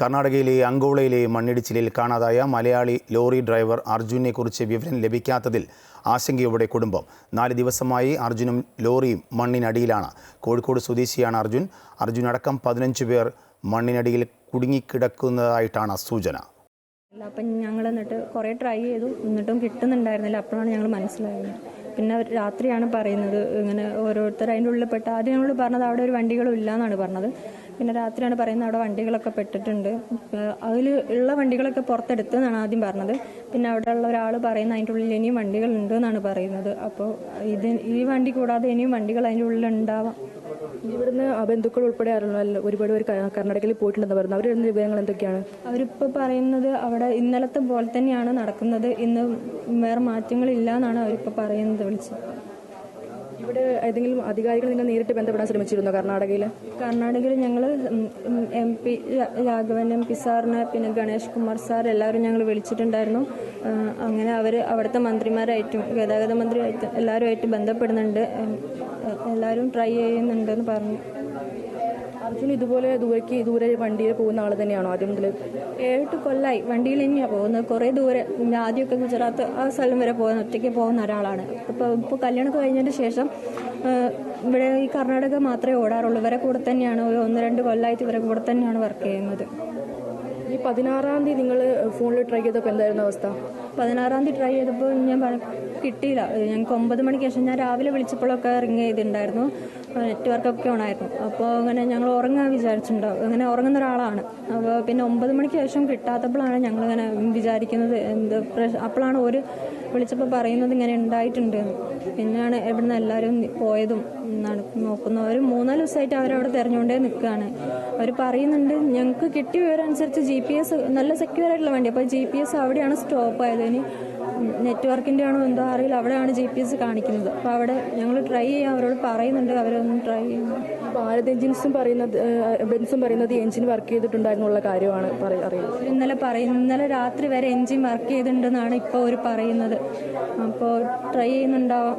കർണാടകയിലെ അങ്കോളയിലെ മണ്ണിടിച്ചിലിൽ കാണാതായ മലയാളി ലോറി ഡ്രൈവർ അർജുനെക്കുറിച്ച് വിവരം ലഭിക്കാത്തതിൽ ആശങ്കയോടെ കുടുംബം. നാല് ദിവസമായി അർജുനും ലോറിയും മണ്ണിനടിയിലാണ്. കോഴിക്കോട് സ്വദേശിയാണ് അർജുൻ. അർജുൻ അടക്കം പതിനഞ്ച് പേർ മണ്ണിനടിയിൽ കുടുങ്ങിക്കിടക്കുന്നതായിട്ടാണ് സൂചന. അപ്പം ഞങ്ങൾ എന്നിട്ട് കുറേ ട്രൈ ചെയ്തു. എന്നിട്ടും കിട്ടുന്നുണ്ടായിരുന്നില്ല. അപ്പോഴാണ് ഞങ്ങൾ മനസ്സിലായത്. പിന്നെ അവർ രാത്രിയാണ് പറയുന്നത്. ഇങ്ങനെ ഓരോരുത്തർ അതിന്റെ ഉള്ളിൽ പെട്ട് ആദ്യം ഞങ്ങൾ പറഞ്ഞത് അവിടെ ഒരു വണ്ടികളും ഇല്ല എന്നാണ് പറഞ്ഞത്. പിന്നെ രാത്രിയാണ് പറയുന്നത് അവിടെ വണ്ടികളൊക്കെ പെട്ടിട്ടുണ്ട്. അതിൽ ഉള്ള വണ്ടികളൊക്കെ പുറത്തെടുത്ത് എന്നാണ് ആദ്യം പറഞ്ഞത്. പിന്നെ അവിടെ ഉള്ള ഒരാൾ പറയുന്നത് അതിന്റെ ഉള്ളിൽ ഇനിയും വണ്ടികൾ ഉണ്ട് എന്നാണ് പറയുന്നത്. അപ്പോൾ ഇത് ഈ വണ്ടി കൂടാതെ ഇനിയും വണ്ടികൾ അതിന്റെ ഉള്ളിൽ ഉണ്ടാവാം ഇവിടുന്ന് ബന്ധുക്കൾ ഉൾപ്പെടെ ഒരുപാട് പേര് കർണാടകയിൽ പോയിട്ടുണ്ടെന്ന് പറയുന്നത് അവരുടെ വിവരങ്ങൾ എന്തൊക്കെയാണ്? അവരിപ്പോൾ പറയുന്നത് അവിടെ ഇന്നലത്തെ പോലെ തന്നെയാണ് നടക്കുന്നത്. ഇന്ന് വേറെ മാറ്റങ്ങളില്ല എന്നാണ് അവരിപ്പോൾ പറയുന്നത് വിളിച്ചത്. ഇവിടെ ഏതെങ്കിലും അധികാരികൾ നിങ്ങൾ നേരിട്ട് ബന്ധപ്പെടാൻ ശ്രമിച്ചിരുന്നോ കർണാടകയിൽ കർണാടകയിൽ ഞങ്ങൾ M P Raghavan M P പിന്നെ ഗണേഷ് കുമാർ സാർ എല്ലാവരും ഞങ്ങൾ വിളിച്ചിട്ടുണ്ടായിരുന്നു. അങ്ങനെ അവർ അവിടുത്തെ മന്ത്രിമാരായിട്ടും ഗതാഗത മന്ത്രിയായിട്ടും എല്ലാവരുമായിട്ട് ബന്ധപ്പെടുന്നുണ്ട്. എല്ലാവരും ട്രൈ ചെയ്യുന്നുണ്ടെന്ന് പറഞ്ഞു. അർജുൻ ഇതുപോലെ ദൂരേക്ക് ദൂരെ വണ്ടിയിൽ പോകുന്ന ആൾ തന്നെയാണോ? ആദ്യം മുതൽ ഏഴെട്ട് കൊല്ലായി. വണ്ടിയിൽ തന്നെയാണ് പോകുന്നത്. കുറേ ദൂരെ. ആദ്യമൊക്കെ ഗുജറാത്ത് ആ സ്ഥലം വരെ പോകുന്ന ഒറ്റയ്ക്ക് പോകുന്ന ഒരാളാണ്. ഇപ്പോൾ ഇപ്പോൾ കല്യാണമൊക്കെ കഴിഞ്ഞതിന് ശേഷം ഇവിടെ ഈ കർണാടക മാത്രമേ ഓടാറുള്ളൂ. ഇവരെ കൂടെ തന്നെയാണ് ഒരു ഒന്ന് രണ്ട് കൊല്ലായിട്ട് ഇവരെ കൂടെ തന്നെയാണ് വർക്ക് ചെയ്യുന്നത്. ഈ പതിനാറാം തീയതി നിങ്ങൾ ഫോണിൽ ട്രൈ ചെയ്തപ്പോൾ എന്തായിരുന്നു അവസ്ഥ? പതിനാറാം തീയതി ട്രൈ ചെയ്തപ്പോൾ ഞാൻ കിട്ടിയില്ല. ഞങ്ങൾക്ക് ഒമ്പത് മണിക്ക് ശേഷം ഞാൻ രാവിലെ വിളിച്ചപ്പോഴൊക്കെ റിങ് ചെയ്തിട്ടുണ്ടായിരുന്നു. നെറ്റ്വർക്കൊക്കെ ഓണായിരുന്നു. അപ്പോൾ അങ്ങനെ ഞങ്ങൾ ഉറങ്ങാൻ വിചാരിച്ചിട്ടുണ്ടാവും അങ്ങനെ ഉറങ്ങുന്ന ഒരാളാണ്. അപ്പോൾ പിന്നെ ഒമ്പത് മണിക്ക് ശേഷം കിട്ടാത്തപ്പോഴാണ് ഞങ്ങളിങ്ങനെ വിചാരിക്കുന്നത് എന്ത് അപ്പോഴാണ് ഒരു വിളിച്ചപ്പോൾ പറയുന്നത് ഇങ്ങനെ ഉണ്ടായിട്ടുണ്ട്. പിന്നെയാണ് ഇവിടുന്ന് എല്ലാവരും പോയതും നോക്കുന്നത്. അവർ മൂന്നാൽ ദിവസമായിട്ട് അവരവിടെ തിരഞ്ഞുകൊണ്ടേ നിൽക്കുകയാണ്. അവർ പറയുന്നുണ്ട് ഞങ്ങൾക്ക് കിട്ടിയ വിവരം അനുസരിച്ച് ജി പി എസ് നല്ല സെക്യൂർ ആയിട്ടുള്ള വേണ്ടി. അപ്പോൾ ജി പി എസ് അവിടെയാണ് സ്റ്റോപ്പ് ആയത്. ഇനി നെറ്റ്വർക്കിന്റെ ആണോ എന്തോ അറിയില്ല. അവിടെയാണ് ജി പി എസ് കാണിക്കുന്നത്. അപ്പോൾ അവിടെ ഞങ്ങൾ ട്രൈ ചെയ്യാൻ അവരോട് പറയുന്നുണ്ട്. അവരൊന്നും ട്രൈ ചെയ്യുന്നു ഭാരത് എഞ്ചിൻസും പറയുന്നത് ബെൻസും പറയുന്നത് എഞ്ചിൻ വർക്ക് ചെയ്തിട്ടുണ്ടായിരുന്നുള്ള കാര്യമാണ് അറിയുന്നത്. ഇന്നലെ പറയും ഇന്നലെ രാത്രി വരെ എഞ്ചിൻ വർക്ക് ചെയ്തിട്ടുണ്ടെന്നാണ് ഇപ്പോൾ അവർ പറയുന്നത്. അപ്പോൾ ട്രൈ ചെയ്യുന്നുണ്ടാവാം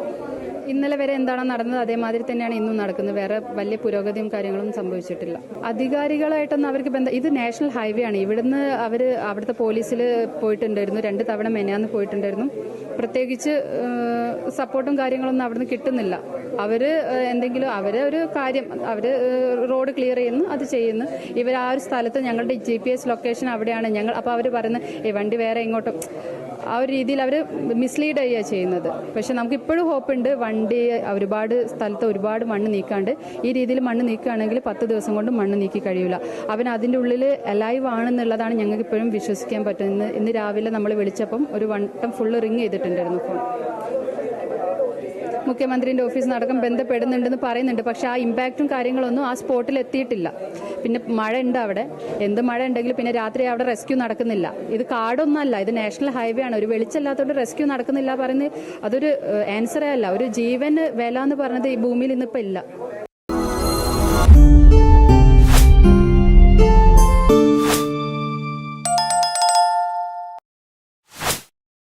ഇന്നലെ വരെ എന്താണ് നടന്നത്? അതേമാതിരി തന്നെയാണ് ഇന്നും നടക്കുന്നത്. വേറെ വലിയ പുരോഗതിയും കാര്യങ്ങളും സംഭവിച്ചിട്ടില്ല. അധികാരികളായിട്ടൊന്നും അവർക്ക് ബന്ധം ഇത് നാഷണൽ ഹൈവേ ആണ്. ഇവിടുന്ന് അവർ അവിടുത്തെ പോലീസിൽ പോയിട്ടുണ്ടായിരുന്നു. രണ്ട് തവണ മെനാന്ന് പോയിട്ടുണ്ടായിരുന്നു. പ്രത്യേകിച്ച് സപ്പോർട്ടും കാര്യങ്ങളൊന്നും അവിടുന്ന് കിട്ടുന്നില്ല. അവർ എന്തെങ്കിലും അവരെ ഒരു കാര്യം അവർ റോഡ് ക്ലിയർ ചെയ്യുന്നു അത് ചെയ്യുന്നു. ഇവർ ആ ഒരു സ്ഥലത്ത് ഞങ്ങളുടെ ജി പി എസ് ലൊക്കേഷൻ അവിടെയാണ്. ഞങ്ങൾ അപ്പോൾ അവർ പറയുന്നത് ഈ വണ്ടി വേറെ ഇങ്ങോട്ടും ആ ഒരു രീതിയിൽ അവർ മിസ്ലീഡ് ചെയ്യുക ചെയ്യുന്നത്. പക്ഷെ നമുക്ക് ഇപ്പോഴും ഹോപ്പ് ഉണ്ട് വണ്ടി ഒരുപാട് സ്ഥലത്ത് ഒരുപാട് മണ്ണ് നീക്കാണ്ട് ഈ രീതിയിൽ മണ്ണ് നീക്കുകയാണെങ്കിൽ പത്ത് ദിവസം കൊണ്ട് മണ്ണ് നീക്കി കഴിയില്ല അവൻ അതിന്റെ ഉള്ളിൽ അലൈവ് ആണെന്നുള്ളതാണ് ഞങ്ങൾക്ക് ഇപ്പോഴും വിശ്വസിക്കാൻ പറ്റുന്നത്. ഇന്ന് രാവിലെ നമ്മൾ വിളിച്ചപ്പം ഒരു വട്ടം ഫുള്ള് റിങ് ചെയ്തിട്ടുണ്ടായിരുന്നു ഫോൺ മുഖ്യമന്ത്രിന്റെ ഓഫീസ് നടക്കം ബന്ധപ്പെടുന്നുണ്ടെന്ന് പറയുന്നുണ്ട്. പക്ഷെ ആ ഇമ്പാക്റ്റും കാര്യങ്ങളൊന്നും ആ സ്പോട്ടിൽ എത്തിയിട്ടില്ല. പിന്നെ മഴ ഉണ്ട് അവിടെ. എന്ത് മഴ ഉണ്ടെങ്കിലും പിന്നെ രാത്രി അവിടെ റെസ്ക്യൂ നടക്കുന്നില്ല. ഇത് കാടൊന്നല്ല ഇത് നാഷണൽ ഹൈവേ ആണ്. ഒരു വെളിച്ചമില്ലാത്തതുകൊണ്ട് റെസ്ക്യൂ നടക്കുന്നില്ല പറയുന്നത്. അതൊരു ആൻസറേ അല്ല. ഒരു ജീവന് വില എന്ന് പറഞ്ഞത് ഈ ഭൂമിയിൽ ഇന്നിപ്പോൾ ഇല്ല.